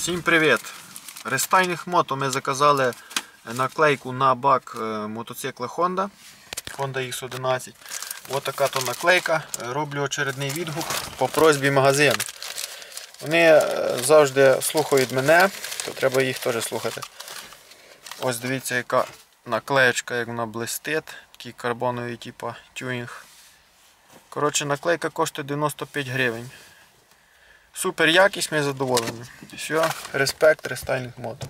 Всім привіт! Рестайних мото ми заказали наклейку на бак е, мотоцикла Honda Honda X11. Ось така то наклейка. Е, Роблю очередний відгук по просьбі магазину. Вони е, завжди слухають мене, то треба їх теж слухати. Ось дивіться, яка наклеєчка, як вона блистить. Такий карбоновий типу тюнінг. Коротше, наклейка коштує 95 гривень. Супер якість, ми задоволені. Все, респект рестайлінг мото.